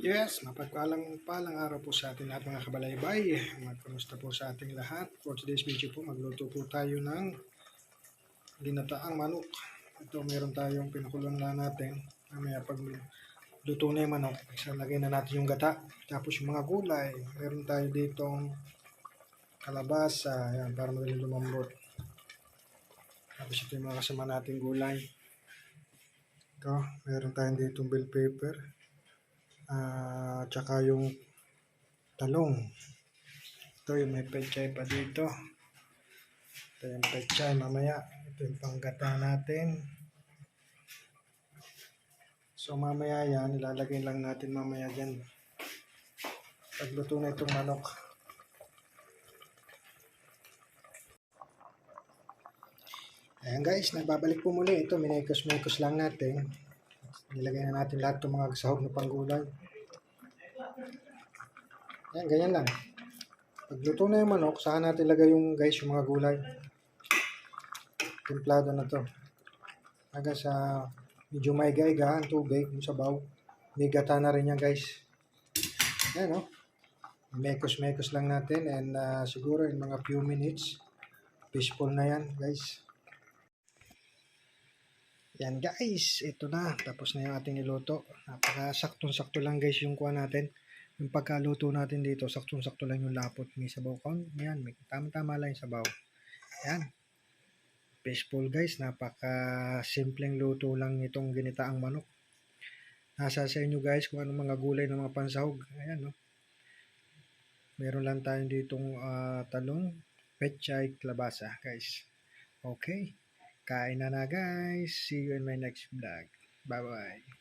Yes, mapagpalang palang araw po sa ating lahat mga kabalaybay. Magkamusta po sa ating lahat. For today's video po, magluto po tayo ng ginataang manok. Ito, meron tayong pinakulang na natin. Mamaya pag luto na yung manok, isalagay na natin yung gata. Tapos yung mga gulay, meron tayo ditong kalabasa, yan, para madali lumambot. Tapos ito yung mga kasama nating gulay. Ito, meron tayong ditong bell pepper. Ah, tsaka yung talong. Ito yung may pechay pa dito. Ito yung pechay mamaya. Ito yung panggata natin. So mamaya yan, ilalagay lang natin mamaya dyan. Pagluto na itong manok. Ayan guys, nagbabalik po muli. Ito, minekos-mekos lang natin. Nilagay na natin lahat ng mga sahog na panggulay. Yan, ganyan lang. Pagluto na yung manok, saka natin lagay yung guys, yung mga gulay. Templado na to. Hanggang sa medyo may gaiga ang tubig, yung sabaw. May gata na rin yan guys. Yan no. Mekos-mekos lang natin and ah, siguro in mga few minutes, peaceful na yan guys. Yan guys, ito na. Tapos na yung ating niluto. Napaka saktong-sakto lang guys yung kuha natin. Yung pagkaluto natin dito, saktong-sakto lang yung lapot. May sabaw ka. Yan, may tama-tama lang yung sabaw. Yan. Peaceful guys. Napaka simpleng luto lang itong ginitaang manok. Nasa sa inyo guys kung anong mga gulay ng mga pansahog. Ayan no. Meron lang tayong ditong ah, talong, pechay, klabasa guys. Okay. Kain na na guys. See you in my next vlog. Bye-bye.